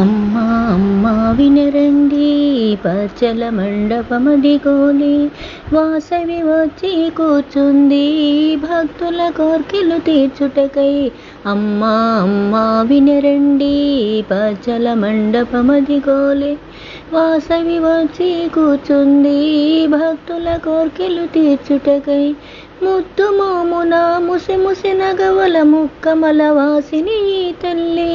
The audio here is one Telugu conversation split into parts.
అమ్మా అమ్మా వినరండి. పచ్చల మండపమదిగోలి వాసవి వచ్చి కూర్చుంది. భక్తుల కోర్కెలు తీర్చుటకై. అమ్మా అమ్మా వినరండి. పచ్చల మండపమదిగోలి వాసవి వచ్చి కూర్చుంది. భక్తుల కోర్కెలు తీర్చుటకై. ముద్దు మామున ముసి ముసి నగవల ముక్కమల వాసిని తల్లి.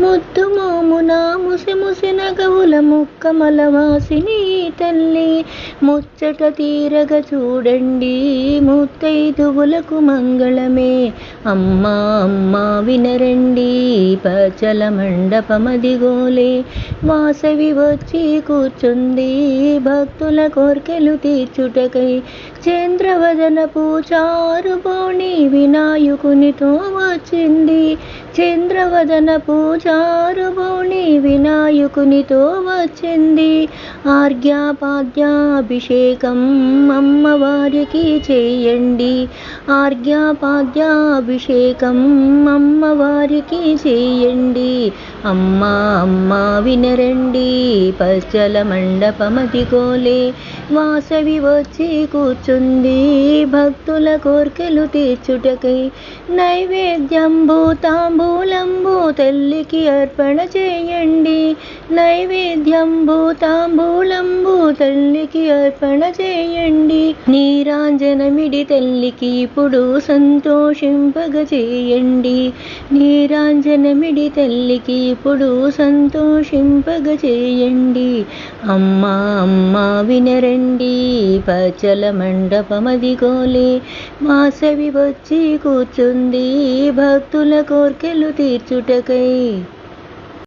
ముద్దు మోమున ముసి ముసి నగవుల ముక్కమల వాసిని తల్లి. ముచ్చట తీరగ చూడండి ముత్తైదువులకు మంగళమే. అమ్మా అమ్మా వినరండి పచల మండపమదిగోలే. వాసవి వచ్చి కూర్చుంది భక్తుల కోర్కెలు తీర్చుటకై. చంద్రవదనపు చారు పోణి వినాయకునితో వచ్చింది. చంద్రవదన పూజారు బోణి వినాయకునితో వచ్చింది. ఆర్ఘ్యాపాద్యాభిషేకం అమ్మవారికి చేయండి. ఆర్ఘ్యాపాద్యాభిషేకం అమ్మవారికి చేయండి. అమ్మా అమ్మా వినరండి. పచ్చల మండపమదిగోలే వాసవి వచ్చి కూర్చుంది. భక్తుల కోర్కెలు తీర్చుటకై నైవేద్యంబు తాంబూలంబు తల్లికి అర్పణ చేయండి. నైవేద్యంబు తాంబూలంబు తల్లికి అర్పణ చేయండి. నీరాంజనమిడి తల్లికి ఇప్పుడు సంతోషింపగ చేయండి నీరాంజనమిడి తల్లికి ఇప్పుడు సంతోషింపగ చేయండి అమ్మా అమ్మా వినరండి. పచ్చల మండపమదిగోలే. వాసవి వచ్చి కూర్చుంది. భక్తుల కోర్కెలు తీర్చుటకై.